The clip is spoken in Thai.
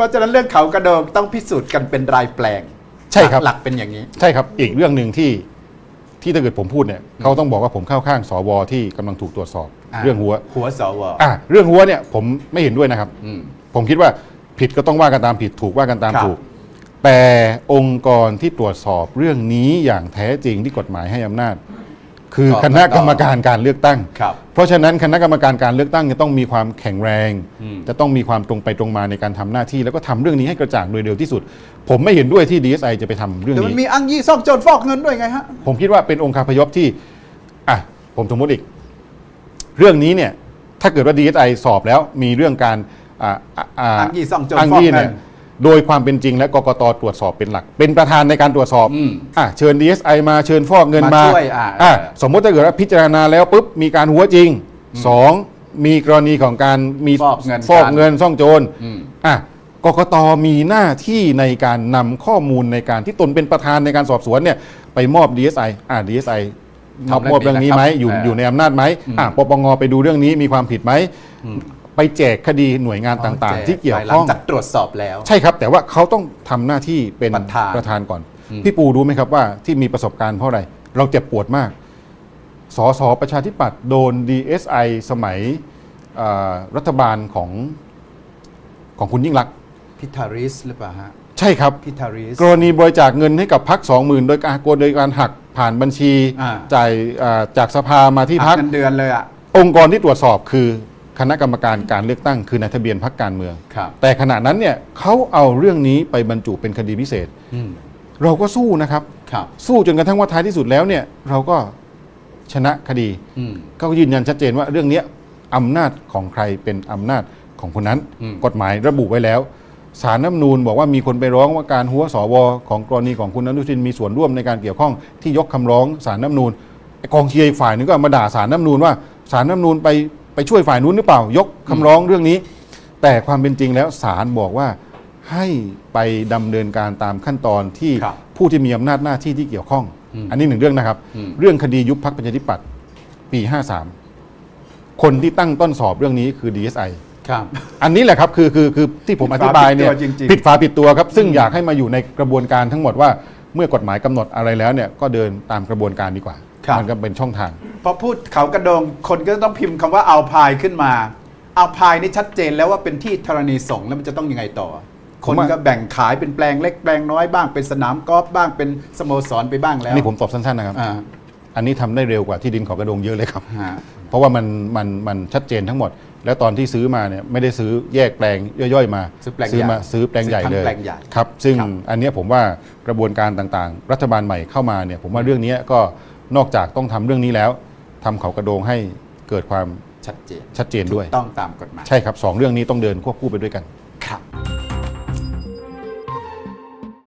เพราะฉะนั้นเรื่องเขากระโดงต้องพิสูจน์กันเป็นรายแปลงใช่ครับ หลักๆเป็นอย่างนี้ ใช่ครับ อีกเรื่องหนึ่งที่ที่ถ้าเกิดผมพูดเนี่ยเขาต้องบอกว่าผมเข้าข้างสวที่กำลังถูกตรวจสอบ อ่า เรื่องหัวหัวสวอะเรื่องหัวเนี่ยผมไม่เห็นด้วยนะครับ อืม ผมคิดว่าผิดก็ต้องว่ากันตามผิดถูกว่ากันตามครับ ถูก แต่องค์กรที่ตรวจสอบเรื่องนี้อย่างแท้จริงที่กฎหมายให้อำนาจ คือคณะกรรมการการเลือกตั้ง ครับ เพราะฉะนั้นคณะกรรมการการเลือกตั้งจะต้องมีความแข็งแรง อืม จะต้องมีความตรงไปตรงมาในการทำหน้าที่ แล้วก็ทำเรื่องนี้ให้กระจ่างโดยเร็วที่สุด ผมไม่เห็นด้วยที่ DSI จะไปทำเรื่องแต่มันนี้ มีอ้างยี่ซ่องโจรฟอกเงินด้วยไงฮะ ผมคิดว่าเป็นองค์คาพยพที่ อะ ผมสมมติอีก เรื่องนี้เนี่ย ถ้าเกิดว่า DSI สอบแล้วมีเรื่องการอ่าอ่าอ้างยี่ซ่องโจรอ้างฟอกยี่เงิเนี่ยน โดยความเป็นจริงและกกตตรวจสอบเป็นหลัก เป็นประธานในการตรวจสอบอืมอะเชิญ DSI มาเชิญฟอกเงินมามาช่วยอะอะเออสมมติถ้าเกิดว่าพิจารณาแล้วปุ๊บมีการหัวจริงสองมีกรณีของการมีฟอกเงิน ฟอกกันเงินซ่องโจรอืม อะกกตมีหน้าที่ในการนำข้อมูลในการที่ตนเป็นประธานในการสอบสวนเนี่ยไปมอบ DSI อ่า DSI มอบทำเรื่องมอบเรื่องนี้ไหมนี้นะครับอยู่เอออ อยู่ในอำนาจไหมอ่าปปงไปดูเรื่องนี้มีความผิดไหม ไปแจกคดีหน่วยงานต่างๆ ที่เกี่ยวข้องหลังจากตรวจสอบแล้ว ใช่ครับ แต่ว่าเขาต้องทำหน้าที่เป็นประธานประธานก่อนอืมพี่ปูรู้ไหมครับว่าที่มีประสบการณ์เพราะอะไรเราเจ็บปวดมากสสประชาธิปัตย์โดน DSI สมัยเอ่อรัฐบาลของของคุณยิ่งรักษณ์พิธาริสหรือเปล่าฮะใช่ครับพิธาริสกรณีบริจาคเงินให้กับพักสองหมื่นโดยการโดยการหักผ่านบัญชีอ่าจ่ายอ่าจากสภามาที่หัพักกเงินเดือนเลยอะองค์กรที่ตรวจสอบคือ คณะกรรมการการเลือกตั้งคือนายทะเบียนพักการเมือง ครับแต่ขณะนั้นเนี่ยเขาเอาเรื่องนี้ไปบรรจุเป็นคดีพิเศษ อืมเราก็สู้นะครับ ครับสู้จนกระทั่งว่าท้ายที่สุดแล้วเนี่ยเราก็ชนะคดี อืมก็ยืนยันชัดเจนว่าเรื่องเนี้ยอำนาจของใครเป็นอำนาจของคนนั้น อืม กฎหมายระบุไว้แล้วสารน้ำนูนบอกว่ามีคนไปร้องว่าการหัวสวของกรณีของคุณอนุทินมีส่วนร่วมในการเกี่ยวข้องที่ยกคำร้องสารน้ำนูนไอ้กองเชียร์อีกฝ่ายนึงก็มาด่าสารน้ำนูนว่าสารน้ำนูนไป ไปช่วยฝ่ายนู้นหรือเปล่า ยกคำร้องเรื่องนี้ แต่ความเป็นจริงแล้วศาลบอกว่าให้ไปดำเนินการตามขั้นตอนที่ครับผู้ที่มีอำนาจหน้าที่ที่เกี่ยวข้อง อืมอันนี้หนึ่งเรื่องนะครับ อืม เรื่องคดียุบพักประชาธิปัตย์ปี 53 คนที่ตั้งต้นสอบเรื่องนี้คือ DSI ครับ อันนี้แหละครับคือคือคือที่ผมผิอดฝาธิบายเนี่ยผิดตัวจริงๆ ผิดฝาผิดตัวครับ ซึ่งอยากให้มาอยู่ในกระบวนการทั้งหมดว่าเมื่อกฎหมายกำหนดอะไรแล้วเนี่ยก็เดินตามกระบวนการดีกว่า ครับ มันก็เป็นช่องทาง พอพูดเขากระโดงคนก็ต้องพิมพ์คำว่าเอาพายขึ้นมาเอาพายนี่ชัดเจนแล้วว่าเป็นที่ธรณีสงฆ์แล้วมันจะต้องยังไงต่อผคมนว่าก็แบ่งขายเป็นแปลงเล็กแปลงน้อยบ้างเป็นสนามกอล์ฟบ้างเป็นสโมสรไปบ้างแล้อัวนนี้ผมตอบสั้นๆนะครับอ่าอันนี้ทำได้เร็วกว่าที่ดินของกระดงเยอะเลยครับฮะเพราะว่ามันมันมันชัดเจนทั้งหมด แล้วตอนที่ซื้อมาเนี่ยไม่ได้ซื้อแยกแปลงย่อยๆมาซื้อแปลงมาใหญ่ซื้อแปลงใหญ่ซื้อทั้งเลยแปลงใหญ่ครับ ซึ่งครับอันเนี้ยผมว่ากระบวนการต่างๆ รัฐบาลใหม่เข้ามาเนี่ยผมว่าเรื่องเนี้ยก็นอกจากต้องทำเรื่องนี้แล้ว ทำเขากระโดงให้เกิดความชัดเจนชัดเจนด้วยต้องตามกฎหมาย ใช่ครับสองเรื่องนี้ต้องเดินควบคู่ไปด้วยกัน